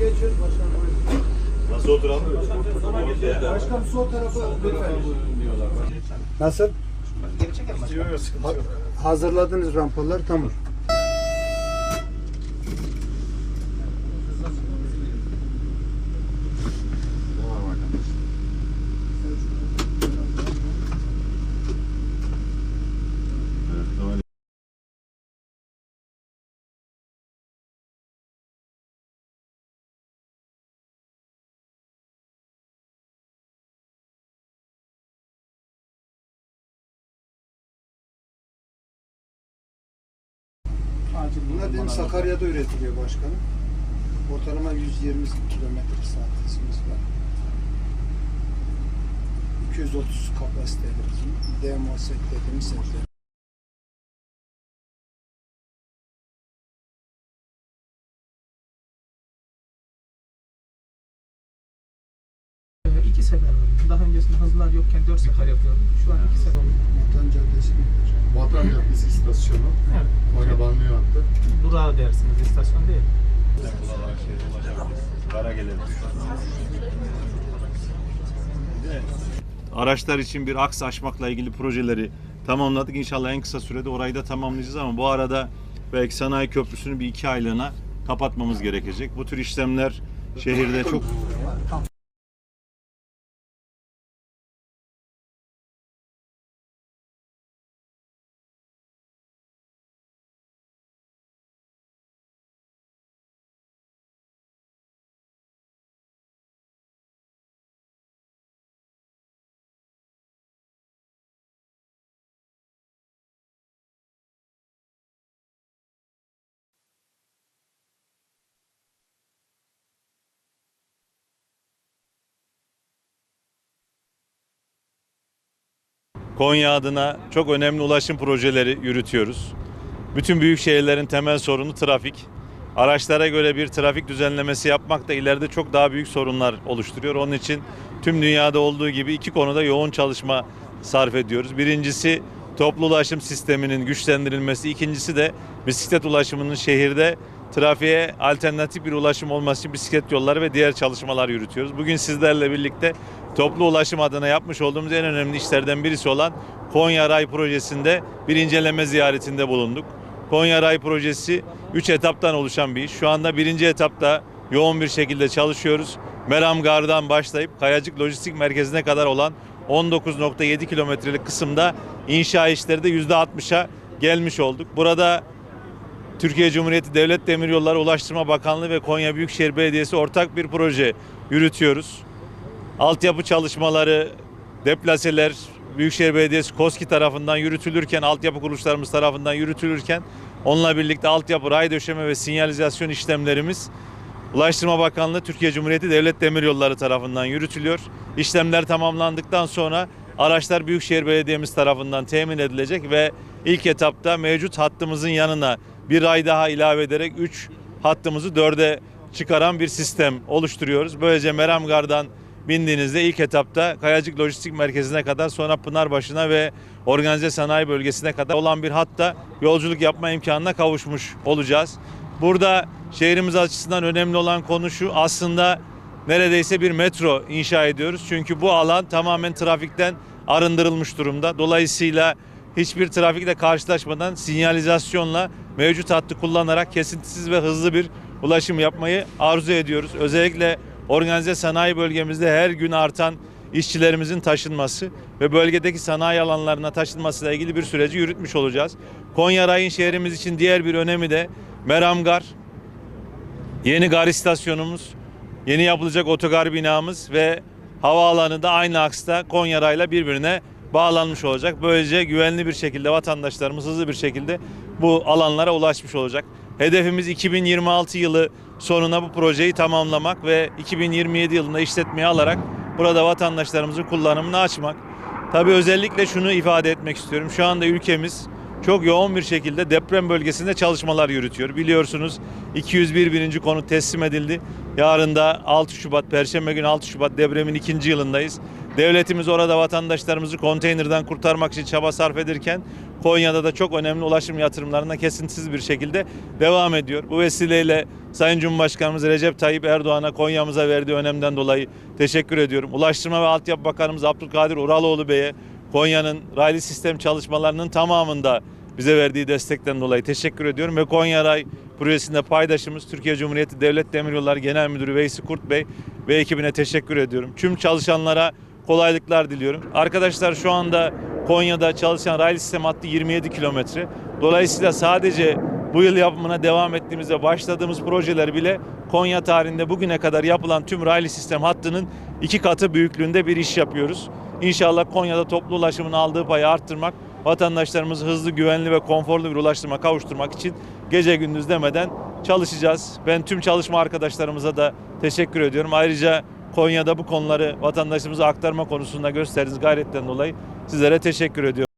geçiyoruz başkanım. Nasıl oturalım? Başkanım sol tarafa lütfen. Nasıl? Ha- hazırladınız rampaları tamam. Bunlar benim Sakarya'da üretiliyor başkanım. Ortalama 120 kilometre saat hızımız var. 230 kapasiteli bizim demo set dediğimiz setler. Ee, İki sefer oldu. Daha öncesinde hızlar yokken dört sefer yapıyordum. Şu an iki sefer. Vatan Caddesi midir? Vatan Caddesi istasyonu. Evet. Konya Balmıyor hattı. Durağı dersiniz, istasyon değil. Kara gelelim. Araçlar için bir aks açmakla ilgili projeleri tamamladık. İnşallah en kısa sürede orayı da tamamlayacağız ama bu arada belki sanayi köprüsünü bir iki aylığına kapatmamız gerekecek. Bu tür işlemler şehirde çok Konya adına çok önemli ulaşım projeleri yürütüyoruz. Bütün büyük şehirlerin temel sorunu trafik. Araçlara göre bir trafik düzenlemesi yapmak da ileride çok daha büyük sorunlar oluşturuyor. Onun için tüm dünyada olduğu gibi iki konuda yoğun çalışma sarf ediyoruz. Birincisi toplu ulaşım sisteminin güçlendirilmesi, ikincisi de bisiklet ulaşımının şehirde trafiğe alternatif bir ulaşım olması için bisiklet yolları ve diğer çalışmalar yürütüyoruz. Bugün sizlerle birlikte toplu ulaşım adına yapmış olduğumuz en önemli işlerden birisi olan Konya Ray projesinde bir inceleme ziyaretinde bulunduk. Konya Ray projesi 3 etaptan oluşan bir iş. Şu anda birinci etapta yoğun bir şekilde çalışıyoruz. Meram Gar'dan başlayıp Kayacık Lojistik Merkezi'ne kadar olan 19.7 kilometrelik kısımda inşa işleri de %60'a gelmiş olduk. Burada Türkiye Cumhuriyeti Devlet Demiryolları Ulaştırma Bakanlığı ve Konya Büyükşehir Belediyesi ortak bir proje yürütüyoruz. Altyapı çalışmaları, deplaseler Büyükşehir Belediyesi KOSKİ tarafından yürütülürken, altyapı kuruluşlarımız tarafından yürütülürken onunla birlikte altyapı, ray döşeme ve sinyalizasyon işlemlerimiz Ulaştırma Bakanlığı Türkiye Cumhuriyeti Devlet Demiryolları tarafından yürütülüyor. İşlemler tamamlandıktan sonra araçlar Büyükşehir Belediyemiz tarafından temin edilecek ve ilk etapta mevcut hattımızın yanına bir ray daha ilave ederek 3 hattımızı 4'e çıkaran bir sistem oluşturuyoruz. Böylece Meramgar'dan bindiğinizde ilk etapta Kayacık Lojistik Merkezi'ne kadar sonra Pınarbaşı'na ve Organize Sanayi Bölgesi'ne kadar olan bir hatta yolculuk yapma imkanına kavuşmuş olacağız. Burada şehrimiz açısından önemli olan konu şu aslında neredeyse bir metro inşa ediyoruz. Çünkü bu alan tamamen trafikten arındırılmış durumda. Dolayısıyla hiçbir trafikle karşılaşmadan sinyalizasyonla mevcut hattı kullanarak kesintisiz ve hızlı bir ulaşım yapmayı arzu ediyoruz. Özellikle organize sanayi bölgemizde her gün artan işçilerimizin taşınması ve bölgedeki sanayi alanlarına taşınmasıyla ilgili bir süreci yürütmüş olacağız. Konya Ray'ın şehrimiz için diğer bir önemi de Meramgar, yeni gar istasyonumuz, yeni yapılacak otogar binamız ve havaalanı da aynı aksta Konya Ray'la birbirine bağlanmış olacak. Böylece güvenli bir şekilde vatandaşlarımız hızlı bir şekilde bu alanlara ulaşmış olacak. Hedefimiz 2026 yılı sonuna bu projeyi tamamlamak ve 2027 yılında işletmeye alarak burada vatandaşlarımızın kullanımını açmak. Tabii özellikle şunu ifade etmek istiyorum. Şu anda ülkemiz çok yoğun bir şekilde deprem bölgesinde çalışmalar yürütüyor. Biliyorsunuz 201 birinci konu teslim edildi. Yarın da 6 Şubat, Perşembe günü 6 Şubat depremin ikinci yılındayız. Devletimiz orada vatandaşlarımızı konteynerden kurtarmak için çaba sarf ederken Konya'da da çok önemli ulaşım yatırımlarına kesintisiz bir şekilde devam ediyor. Bu vesileyle Sayın Cumhurbaşkanımız Recep Tayyip Erdoğan'a Konya'mıza verdiği önemden dolayı teşekkür ediyorum. Ulaştırma ve Altyapı Bakanımız Abdülkadir Uraloğlu Bey'e Konya'nın raylı sistem çalışmalarının tamamında bize verdiği destekten dolayı teşekkür ediyorum ve Konya Ray projesinde paydaşımız Türkiye Cumhuriyeti Devlet Demiryolları Genel Müdürü Veysi Kurt Bey ve ekibine teşekkür ediyorum. Tüm çalışanlara kolaylıklar diliyorum. Arkadaşlar şu anda Konya'da çalışan raylı sistem hattı 27 kilometre. Dolayısıyla sadece bu yıl yapımına devam ettiğimizde başladığımız projeler bile Konya tarihinde bugüne kadar yapılan tüm raylı sistem hattının iki katı büyüklüğünde bir iş yapıyoruz. İnşallah Konya'da toplu ulaşımın aldığı payı arttırmak, vatandaşlarımızı hızlı, güvenli ve konforlu bir ulaştırma kavuşturmak için gece gündüz demeden çalışacağız. Ben tüm çalışma arkadaşlarımıza da teşekkür ediyorum. Ayrıca Konya'da bu konuları vatandaşımıza aktarma konusunda gösterdiğiniz gayretten dolayı sizlere teşekkür ediyorum.